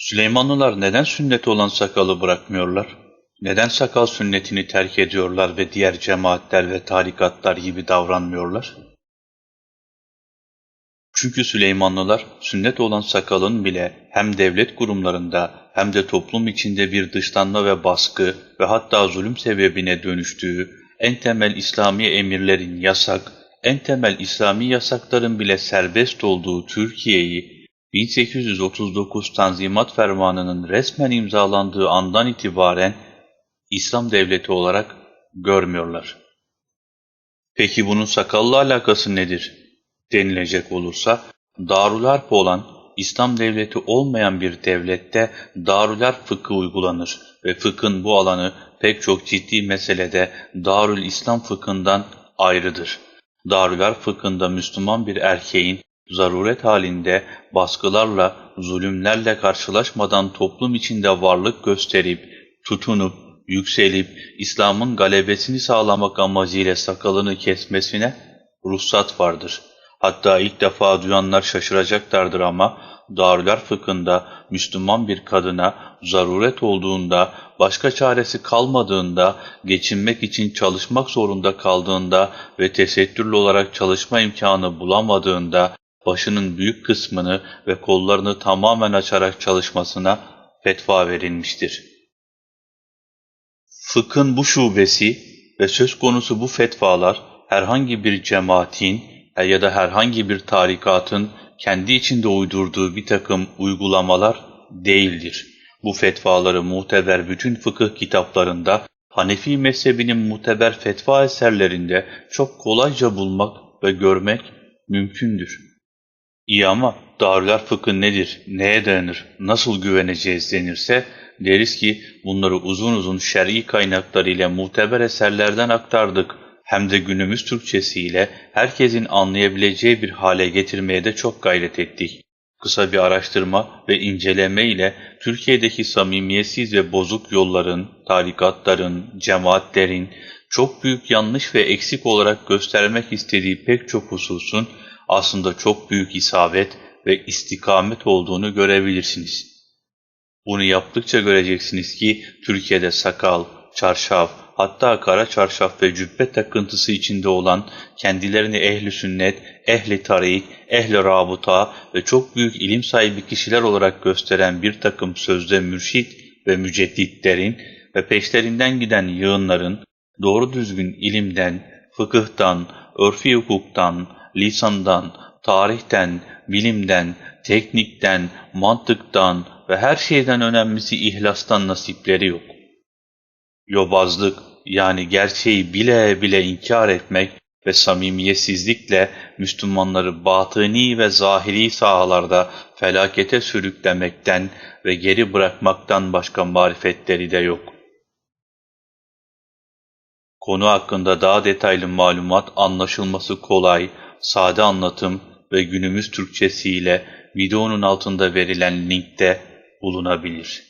Süleymanlılar neden sünnet olan sakalı bırakmıyorlar? Neden sakal sünnetini terk ediyorlar ve diğer cemaatler ve tarikatlar gibi davranmıyorlar? Çünkü Süleymanlılar sünnet olan sakalın bile hem devlet kurumlarında hem de toplum içinde bir dışlanma ve baskı ve hatta zulüm sebebine dönüştüğü en temel İslami emirlerin yasak, en temel İslami yasakların bile serbest olduğu Türkiye'yi 1839 Tanzimat Fermanı'nın resmen imzalandığı andan itibaren İslam devleti olarak görmüyorlar. Peki bunun sakalla alakası nedir? denilecek olursa, Darül Harp olan İslam devleti olmayan bir devlette Darül Harp fıkhı uygulanır ve fıkhın bu alanı pek çok ciddi meselede Darül İslam fıkhından ayrıdır. Darül Harp fıkhında Müslüman bir erkeğin zaruret halinde baskılarla, zulümlerle karşılaşmadan toplum içinde varlık gösterip, tutunup, yükselip, İslam'ın galebesini sağlamak amacıyla sakalını kesmesine ruhsat vardır. Hatta ilk defa duyanlar şaşıracaklardır ama Darüler fıkhında Müslüman bir kadına zaruret olduğunda, başka çaresi kalmadığında, geçinmek için çalışmak zorunda kaldığında ve tesettürlü olarak çalışma imkanı bulamadığında, başının büyük kısmını ve kollarını tamamen açarak çalışmasına fetva verilmiştir. Fıkhın bu şubesi ve söz konusu bu fetvalar herhangi bir cemaatin ya da herhangi bir tarikatın kendi içinde uydurduğu bir takım uygulamalar değildir. Bu fetvaları muteber bütün fıkıh kitaplarında, Hanefi mezhebinin muteber fetva eserlerinde çok kolayca bulmak ve görmek mümkündür. İyi ama Darüler fıkı nedir, neye dayanır, nasıl güveneceğiz denirse, deriz ki bunları uzun uzun şer'i kaynaklarıyla muteber eserlerden aktardık hem de günümüz Türkçesiyle herkesin anlayabileceği bir hale getirmeye de çok gayret ettik. Kısa bir araştırma ve inceleme ile Türkiye'deki samimiyetsiz ve bozuk yolların, tarikatların, cemaatlerin çok büyük yanlış ve eksik olarak göstermek istediği pek çok hususun aslında çok büyük isabet ve istikamet olduğunu görebilirsiniz. Bunu yaptıkça göreceksiniz ki Türkiye'de sakal, çarşaf, hatta kara çarşaf ve cübbe takıntısı içinde olan kendilerini ehli sünnet, ehli tarik, ehli rabuta ve çok büyük ilim sahibi kişiler olarak gösteren bir takım sözde mürşit ve mücedditlerin ve peşlerinden giden yığınların doğru düzgün ilimden, fıkıhtan, örfi hukuktan, lisandan, tarihten, bilimden, teknikten, mantıktan ve her şeyden önemlisi ihlastan nasipleri yok. Yobazlık yani gerçeği bile bile inkar etmek ve samimiyetsizlikle Müslümanları batıni ve zahiri sahalarda felakete sürüklemekten ve geri bırakmaktan başka marifetleri de yok. Konu hakkında daha detaylı malumat anlaşılması kolay, sade anlatım ve günümüz Türkçesiyle videonun altında verilen linkte bulunabilir.